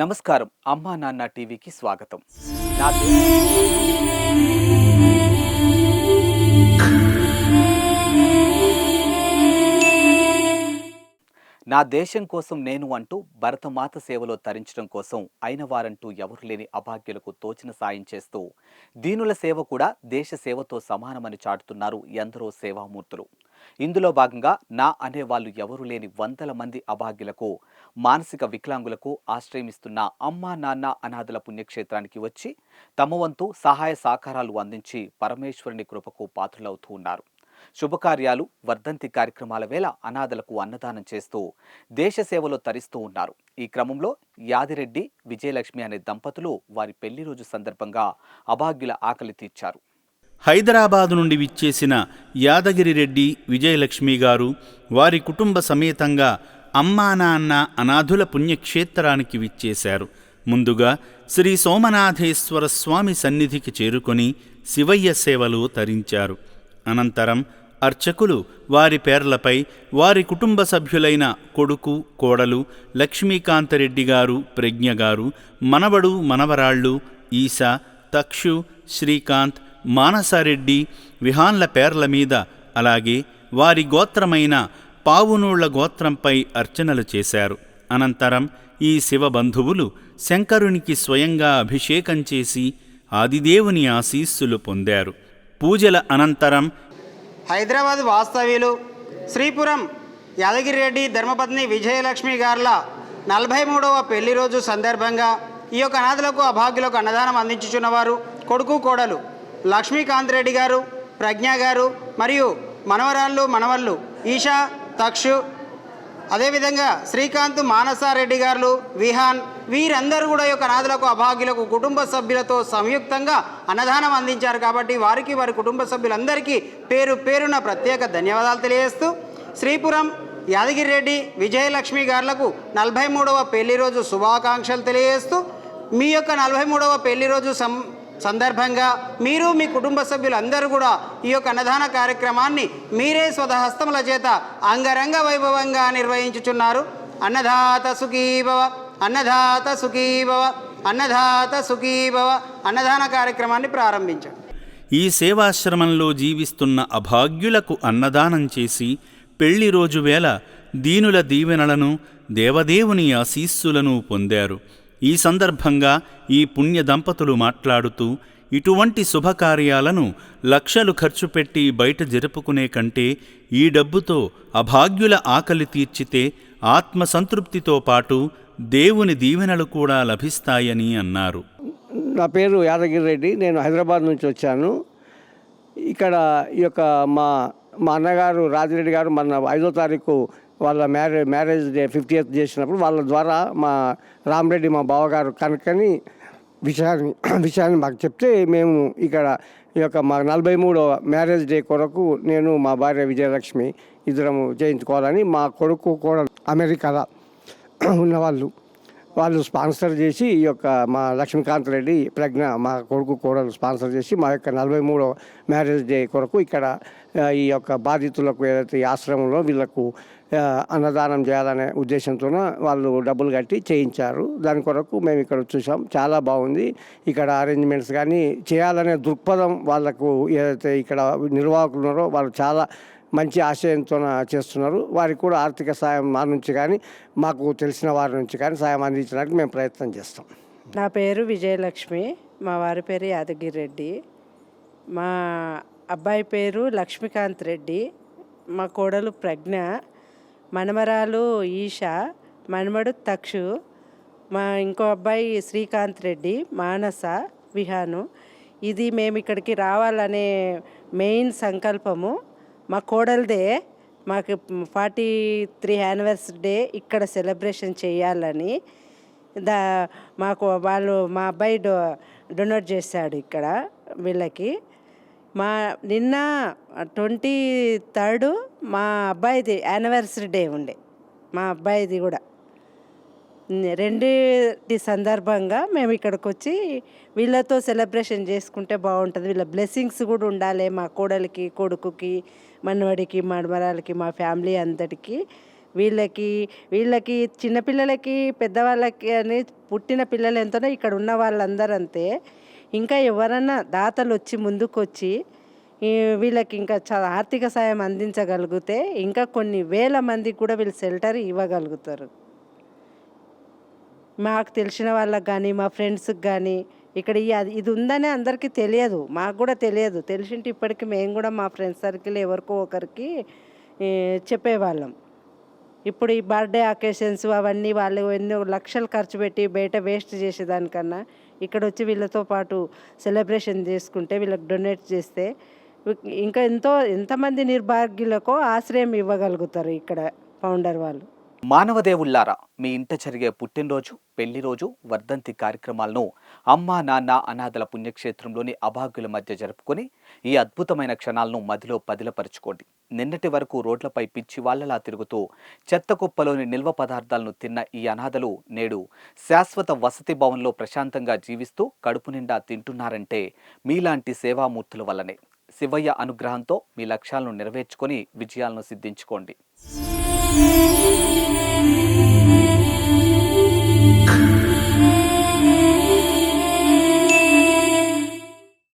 నమస్కారం. అమ్మా నాన్న టీవీకి స్వాగతం. నా నా దేశం కోసం నేను అంటూ భరతమాత సేవలో తరించడం కోసం అయిన వారంటూ ఎవరు లేని అభాగ్యులకు తోచిన సాయం చేస్తూ దీనుల సేవ కూడా దేశ సేవతో సమానమని చాటుతున్నారు ఎందరో సేవామూర్తులు. ఇందులో భాగంగా నా అనే వాళ్ళు ఎవరు లేని వందల మంది అభాగ్యులకు మానసిక వికలాంగులకు ఆశ్రయమిస్తున్న అమ్మా నాన్న అనాథల పుణ్యక్షేత్రానికి వచ్చి తమ వంతు సహాయ సహకారాలు అందించి పరమేశ్వరుని కృపకు పాత్రులవుతూ ఉన్నారు. శుభకార్యాలు వర్ధంతి కార్యక్రమాల వేళ అనాథలకు అన్నదానం చేస్తూ దేశ సేవలో తరిస్తూ ఉన్నారు. ఈ క్రమంలో యాదిరెడ్డి విజయలక్ష్మి అనే దంపతులు వారి పెళ్ళి రోజు సందర్భంగా అభాగ్యుల ఆకలి తీర్చారు. హైదరాబాదు నుండి విచ్చేసిన యాదగిరిరెడ్డి విజయలక్ష్మి గారు వారి కుటుంబ సమేతంగా అమ్మా నాన్న అనాథుల పుణ్యక్షేత్రానికి విచ్చేశారు. ముందుగా శ్రీ సోమనాథేశ్వర స్వామి సన్నిధికి చేరుకొని శివయ్య సేవలు తరించారు. అనంతరం అర్చకులు వారి పేర్లపై వారి కుటుంబ సభ్యులైన కొడుకు కోడలు లక్ష్మీకాంతరెడ్డి గారు ప్రజ్ఞ గారు మనవడు మనవరాళ్ళు ఈశా తక్షు శ్రీకాంత్ మానసారెడ్డి విహాన్ల పేర్ల మీద అలాగే వారి గోత్రమైన పావునూళ్ళ గోత్రంపై అర్చనలు చేశారు. అనంతరం ఈ శివబంధువులు శంకరునికి స్వయంగా అభిషేకం చేసి ఆదిదేవుని ఆశీస్సులు పొందారు. పూజల అనంతరం హైదరాబాద్ వాస్తవ్యులు శ్రీపురం యాదగిరిరెడ్డి ధర్మపత్ని విజయలక్ష్మి గార్ల నలభై మూడవ పెళ్ళి రోజు సందర్భంగా ఈ యొక్క అనాథులకు అభాగ్యులకు అన్నదానం అందించుచున్నవారు కొడుకు కోడలు. లక్ష్మీకాంత్ రెడ్డి గారు ప్రజ్ఞ గారు మరియు మనవరాళ్ళు మనవళ్ళు ఈషా తక్షు అదేవిధంగా శ్రీకాంత్ మానసారెడ్డి గారు విహాన్ వీరందరూ కూడా ఈ యొక్క అనాథులకు అభాగ్యులకు కుటుంబ సభ్యులతో సంయుక్తంగా అన్నదానం అందించారు కాబట్టి వారికి వారి కుటుంబ సభ్యులందరికీ పేరు పేరున ప్రత్యేక ధన్యవాదాలు తెలియజేస్తూ శ్రీపురం యాదగిరిరెడ్డి విజయలక్ష్మి గారులకు నలభై మూడవ పెళ్ళి రోజు శుభాకాంక్షలు తెలియజేస్తూ మీ యొక్క నలభై మూడవ పెళ్ళి రోజు సం సందర్భంగా మీరు మీ కుటుంబ సభ్యులందరూ కూడా ఈ యొక్క అన్నదాన కార్యక్రమాన్ని మీరే స్వతహస్తముల చేత అంగరంగ వైభవంగా నిర్వహించుచున్నారు. అన్నదాత సుఖీభవ అన్నదాత సుఖీభవ అన్నదాత సుఖీభవ అన్నదాన కార్యక్రమాన్ని ప్రారంభించండి. ఈ సేవాశ్రమంలో జీవిస్తున్న అభాగ్యులకు అన్నదానం చేసి పెళ్ళి రోజు వేళ దీనుల దీవెనలను దేవదేవుని ఆశీస్సులను పొందారు. ఈ సందర్భంగా ఈ పుణ్య దంపతులు మాట్లాడుతూ ఇటువంటి శుభకార్యాలను లక్షలు ఖర్చు పెట్టి బయట జరుపుకునే కంటే ఈ డబ్బుతో అభాగ్యుల ఆకలి తీర్చితే ఆత్మసంతృప్తితో పాటు దేవుని దీవెనలు కూడా లభిస్తాయని అన్నారు. నా పేరు యాదగిరి రెడ్డి. నేను హైదరాబాద్ నుంచి వచ్చాను. ఇక్కడ ఈ యొక్క మా మా అన్నగారు రాజిరెడ్డి గారు మన ఐదో తారీఖు వాళ్ళ marriage marriage day fifty eighth చేసినప్పుడు వాళ్ళ ద్వారా మా రామరెడ్డి మా బావగారు కనుకని విషయాన్ని విషయాన్ని మాకు చెప్తే మేము ఇక్కడ ఈ యొక్క మా నలభై మూడో మ్యారేజ్ డే కొరకు నేను మా భార్య విజయలక్ష్మి ఇద్దరము చేయించుకోవాలని మా కొడుకు కూడా అమెరికాలో ఉన్నవాళ్ళు. వాళ్ళు స్పాన్సర్ చేసి ఈ యొక్క మా లక్ష్మీకాంత్ రెడ్డి ప్రజ్ఞ మా కొడుకు కోడలు స్పాన్సర్ చేసి మా యొక్క నలభై మూడో మ్యారేజ్ డే కొరకు ఇక్కడ ఈ యొక్క బాధితులకు ఏదైతే ఈ ఆశ్రమంలో వీళ్ళకు అన్నదానం చేయాలనే ఉద్దేశంతో వాళ్ళు డబ్బులు కట్టి చేయించారు. దాని కొరకు మేము ఇక్కడ చూసాం చాలా బాగుంది. ఇక్కడ అరేంజ్మెంట్స్ కానీ చేయాలనే దృక్పథం వాళ్ళకు ఏదైతే ఇక్కడ నిర్వాహకులు ఉన్నారో వాళ్ళు చాలా మంచి ఆశయంతో చేస్తున్నారు. వారికి కూడా ఆర్థిక సాయం మా నుంచి కానీ మాకు తెలిసిన వారి నుంచి కానీ సాయం అందించడానికి మేము ప్రయత్నం చేస్తాం. నా పేరు విజయలక్ష్మి. మా వారి పేరు యాదగిరి రెడ్డి. మా అబ్బాయి పేరు లక్ష్మీకాంత్ రెడ్డి. మా కోడలు ప్రజ్ఞ. మనమరాలు ఈషా మనమడు తక్షు మా ఇంకో అబ్బాయి శ్రీకాంత్ రెడ్డి మానస విహాను. ఇది మేము ఇక్కడికి రావాలనే మెయిన్ సంకల్పము. మా కోడలదే మాకు ఫార్టీ త్రీ యానివర్స్ డే ఇక్కడ సెలబ్రేషన్ చేయాలని దా మాకు వాళ్ళు మా అబ్బాయి డో డొనేట్ చేశాడు ఇక్కడ వీళ్ళకి. మా నిన్న ట్వంటీ థర్డ్ మా అబ్బాయిది యానివర్సరీ డే ఉండే. మా అబ్బాయిది కూడా. రెండింటి సందర్భంగా మేము ఇక్కడికి వచ్చి వీళ్ళతో సెలబ్రేషన్ చేసుకుంటే బాగుంటుంది. వీళ్ళ బ్లెస్సింగ్స్ కూడా ఉండాలి మా కోడలికి కొడుకుకి మనవడికి మడమరాలకి మా ఫ్యామిలీ అందరికీ. వీళ్ళకి వీళ్ళకి చిన్నపిల్లలకి పెద్దవాళ్ళకి అని పుట్టిన పిల్లలు ఎంతనో ఇక్కడ ఉన్న వాళ్ళందరూ అంతే ఇంకా ఎవరన్నా దాతలు వచ్చి ముందుకొచ్చి వీళ్ళకి ఇంకా చాలా ఆర్థిక సాయం అందించగలిగితే ఇంకా కొన్ని వేల మందికి కూడా వీళ్ళు షెల్టర్ ఇవ్వగలుగుతారు. మాకు తెలిసిన వాళ్ళకి కానీ మా ఫ్రెండ్స్కి కానీ ఇక్కడ ఈ అది ఇది ఉందని అందరికీ తెలియదు. మాకు కూడా తెలియదు. తెలిసింటే ఇప్పటికీ మేము కూడా మా ఫ్రెండ్స్ సర్కిల్ ఎవరికో ఒకరికి చెప్పేవాళ్ళం. ఇప్పుడు ఈ బర్త్డే అకేషన్స్ అవన్నీ వాళ్ళు ఎన్నో లక్షలు ఖర్చు పెట్టి బయట వేస్ట్ చేసేదానికన్నా ఇక్కడ వచ్చి వీళ్ళతో పాటు సెలబ్రేషన్ చేసుకుంటే వీళ్ళకి డొనేట్ చేస్తే ఇంకా ఎంతో ఎంతమంది నిర్భాగ్యులకో ఆశ్రయం ఇవ్వగలుగుతారు ఇక్కడ ఫౌండర్ వాళ్ళు. మానవదేవుల్లారా మీ ఇంట జరిగే పుట్టినరోజు పెళ్ళి రోజు వర్ధంతి కార్యక్రమాలను అమ్మా నాన్న అనాథల పుణ్యక్షేత్రంలోని అభాగ్యుల మధ్య జరుపుకొని ఈ అద్భుతమైన క్షణాలను మదిలో పదిలపరుచుకోండి. నిన్నటి వరకు రోడ్లపై పిచ్చి వాళ్ళలా తిరుగుతూ చెత్త కుప్పలోని నిల్వ పదార్థాలను తిన్న ఈ అనాథలు నేడు శాశ్వత వసతి భవన్లో ప్రశాంతంగా జీవిస్తూ కడుపు నిండా తింటున్నారంటే మీలాంటి సేవామూర్తుల వల్లనే. శివయ్య అనుగ్రహంతో మీ లక్ష్యాలను నెరవేర్చుకొని విజయాలను సిద్ధించుకోండి.